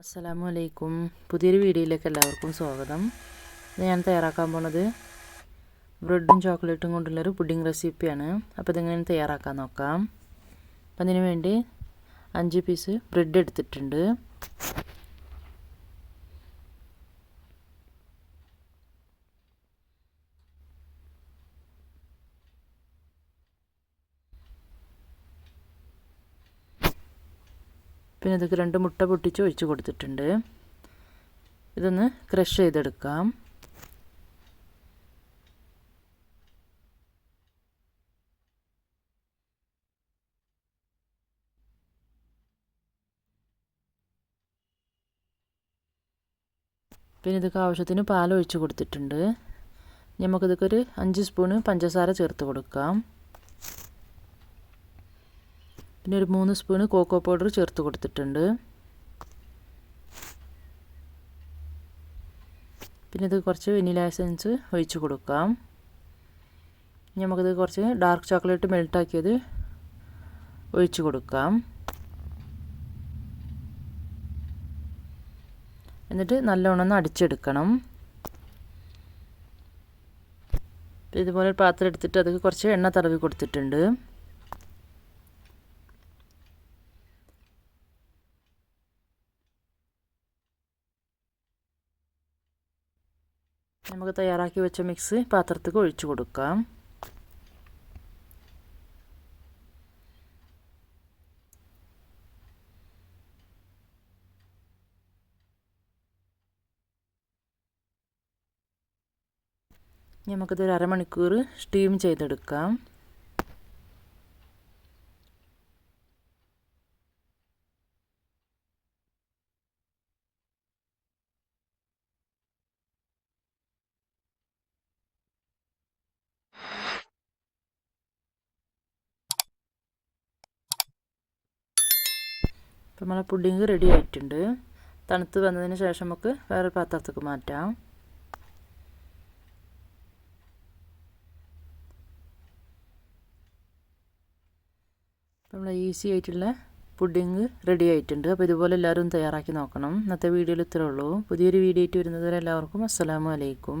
അസ്സലാമു അലൈക്കും. പുതിയൊരു വീഡിയോയിലേക്ക് എല്ലാവർക്കും സ്വാഗതം. ഇത് ഞാൻ തയ്യാറാക്കാൻ പോണത് ബ്രെഡും ചോക്ലേറ്റും കൊണ്ടുള്ളൊരു പുഡിംഗ് റെസിപ്പിയാണ്. അപ്പോൾ ഇതെങ്ങനെ തയ്യാറാക്കാൻ നോക്കാം. അപ്പം അതിന് വേണ്ടി അഞ്ച് പീസ് ബ്രെഡ് എടുത്തിട്ടുണ്ട്. പിന്നെ ഇതൊക്കെ രണ്ട് മുട്ട പൊട്ടിച്ച് ഒഴിച്ച് കൊടുത്തിട്ടുണ്ട്. ഇതൊന്ന് ക്രഷ് ചെയ്തെടുക്കാം. പിന്നെ ഇതൊക്കെ ആവശ്യത്തിന് പാൽ ഒഴിച്ച് കൊടുത്തിട്ടുണ്ട്. നമുക്കിതൊക്കെ ഒരു അഞ്ച് സ്പൂണ് പഞ്ചസാര ചേർത്ത് കൊടുക്കാം. പിന്നെ ഒരു മൂന്ന് സ്പൂണ് കോക്കോ പൗഡർ ചേർത്ത് കൊടുത്തിട്ടുണ്ട്. പിന്നെ ഇത് കുറച്ച് വെനില എസൻസ് ഒഴിച്ച് കൊടുക്കാം. ഇനി നമുക്കിത് കുറച്ച് ഡാർക്ക് ചോക്ലേറ്റ് മെൽട്ടാക്കിയത് ഒഴിച്ച് കൊടുക്കാം. എന്നിട്ട് നല്ലോണം അടിച്ചെടുക്കണം. ഇതുപോലെ പാത്രം എടുത്തിട്ട് അത് കുറച്ച് എണ്ണ തടവി കൊടുത്തിട്ടുണ്ട്. നമുക്ക് തയ്യാറാക്കി വെച്ച മിക്സ് പാത്രത്തിൽ ഒഴിച്ചു കൊടുക്കാം. നമുക്കിതൊരു അരമണിക്കൂർ സ്റ്റീം ചെയ്തെടുക്കാം. ഇപ്പം നമ്മളെ പുഡിങ് റെഡി ആയിട്ടുണ്ട്. തണുത്ത് വന്നതിന് ശേഷം നമുക്ക് വേറെ പാത്രത്തേക്ക് മാറ്റാം. നമ്മൾ ഈസി ആയിട്ടുള്ള പുഡിങ് റെഡി ആയിട്ടുണ്ട്. അപ്പോൾ ഇതുപോലെ എല്ലാവരും തയ്യാറാക്കി നോക്കണം. ഇന്നത്തെ വീഡിയോയിൽ ഇത്രയേ ഉള്ളൂ. പുതിയൊരു വീഡിയോ ആയിട്ട് വരുന്നതുവരെ എല്ലാവർക്കും അസ്സലാമു അലൈക്കും.